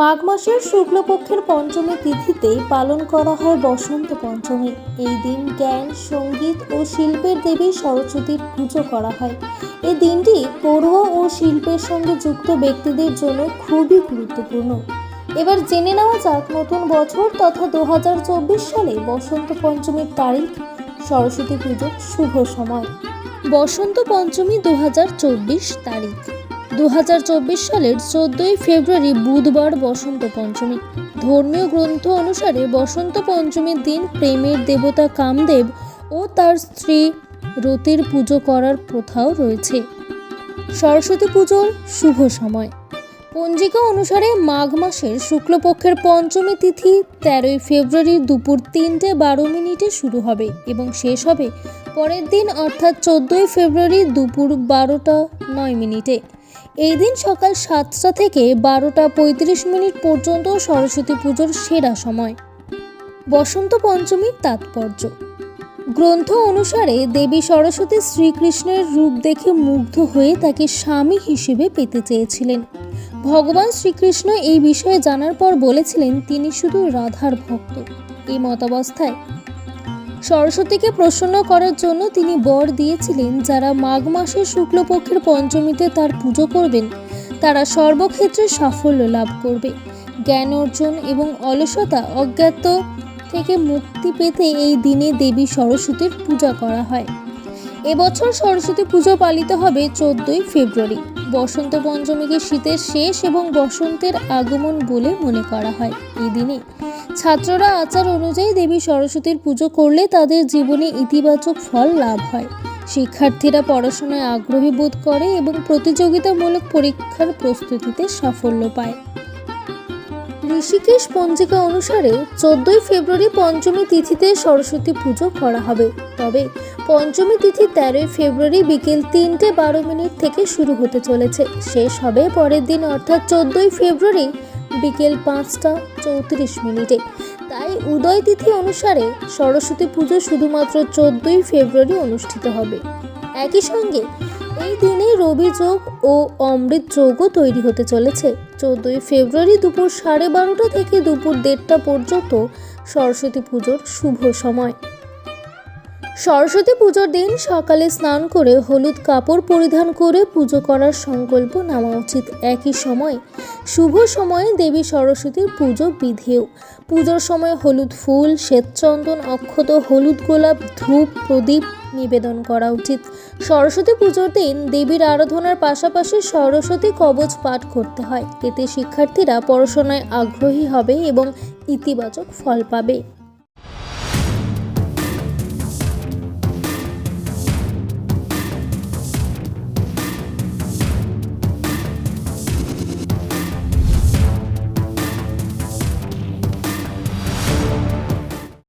মাঘ মাসের শুক্লপক্ষের পঞ্চমী তিথিতে পালন করা হয় বসন্ত পঞ্চমী। এই দিন জ্ঞান, সংগীত ও শিল্পের দেবী সরস্বতীর পুজো করা হয়। এই দিনটি পড়ুয়া ও শিল্পের সঙ্গে যুক্ত ব্যক্তিদের জন্য খুবই গুরুত্বপূর্ণ। এবার জেনে নেওয়া যাক নতুন বছর তথা দু হাজার চব্বিশ সালে বসন্ত পঞ্চমীর তারিখ। সরস্বতী পুজোর শুভ সময়। বসন্ত পঞ্চমী দু হাজার চব্বিশ তারিখ। দু হাজার চব্বিশ সালের চোদ্দই ফেব্রুয়ারি বুধবার বসন্ত পঞ্চমী। ধর্মীয় গ্রন্থ অনুসারে বসন্ত পঞ্চমীর দিন প্রেমের দেবতা কামদেব ও তার স্ত্রী রতির পুজো করার প্রথাও রয়েছে। সরস্বতী পুজোর শুভ সময়। পঞ্জিকা অনুসারে মাঘ মাসের শুক্লপক্ষের পঞ্চমী তিথি তেরোই ফেব্রুয়ারি দুপুর তিনটে বারো মিনিটে শুরু হবে এবং শেষ হবে পরের দিন অর্থাৎ চোদ্দোই ফেব্রুয়ারি দুপুর বারোটা নয় মিনিটে। এই দিন সকাল সাতটা থেকে বারোটা পঁয়ত্রিশ মিনিট পর্যন্ত সরস্বতী পুজোর সেরা সময়। বসন্ত পঞ্চমীর তাৎপর্য। গ্রন্থ অনুসারে দেবী সরস্বতী শ্রীকৃষ্ণের রূপ দেখে মুগ্ধ হয়ে তাকে স্বামী হিসেবে পেতে চেয়েছিলেন। ভগবান শ্রীকৃষ্ণ এই বিষয়ে জানার পর বলেছিলেন, তিনি শুধু রাধার ভক্ত। এই মতাবস্থায় সরস্বতীকে প্রসন্ন করার জন্য তিনি বর দিয়েছিলেন, যারা মাঘ মাসের শুক্লপক্ষের পঞ্চমীতে তার পুজো করবেন। তারা সর্বক্ষেত্রে সাফল্য লাভ করবে। জ্ঞান অর্জন এবং অলসতা, অজ্ঞাত থেকে মুক্তি পেতে এই দিনে দেবী সরস্বতীর পূজা করা হয়। এবছর সরস্বতী পুজো পালিত হবে চোদ্দই ফেব্রুয়ারি। বসন্ত পঞ্চমীকে শীতের শেষ এবং বসন্তের আগমন বলে মনে করা হয় এই দিনে। ছাত্ররা আচার অনুযায়ী দেবী সরস্বতীর পুজো করলে তাদের জীবনে ইতিবাচক ফল লাভ হয়। শিক্ষার্থীরা পড়াশোনায় আগ্রহী বোধ করে এবং প্রতিযোগিতামূলক পরীক্ষার প্রস্তুতিতে সাফল্য পায়। ঋষিকেশ পঞ্জিকা অনুসারে চোদ্দই ফেব্রুয়ারি পঞ্চমী তিথিতে সরস্বতী পুজো করা হবে। তবে পঞ্চমী তিথি তেরোই ফেব্রুয়ারি বিকেল তিনটে বারো মিনিট থেকে শুরু হতে চলেছে। শেষ হবে পরের দিন, অর্থাৎ চোদ্দই ফেব্রুয়ারি বিকেল পাঁচটা চৌত্রিশ মিনিটে। তাই উদয় তিথি অনুসারে সরস্বতী পুজো শুধুমাত্র চোদ্দই ফেব্রুয়ারি অনুষ্ঠিত হবে। একই সঙ্গে এই দিনে রবি যোগ ও অমৃত যোগও তৈরি হতে চলেছে। চোদ্দই ফেব্রুয়ারি দুপুর সাড়ে বারোটা থেকে দুপুর দেড়টা পর্যন্ত সরস্বতী পুজোর শুভ সময়। সরস্বতী পুজোর দিন সকালে স্নান করে হলুদ কাপড় পরিধান করে পুজো করার সংকল্প নেওয়া উচিত। একই সময়ে শুভ সময়ে দেবী সরস্বতীর পুজো বিধেয় পুজোর সময় হলুদ ফুল, শ্বেতচন্দন, অক্ষত হলুদ গোলাপ, ধূপ, প্রদীপ নিবেদন করা উচিত। সরস্বতী পুজোর দিন দেবীর আরাধনার পাশাপাশি সরস্বতী কবচ পাঠ করতে হয়। এতে শিক্ষার্থীরা পড়াশোনায় আগ্রহী হবে এবং ইতিবাচক ফল পাবে।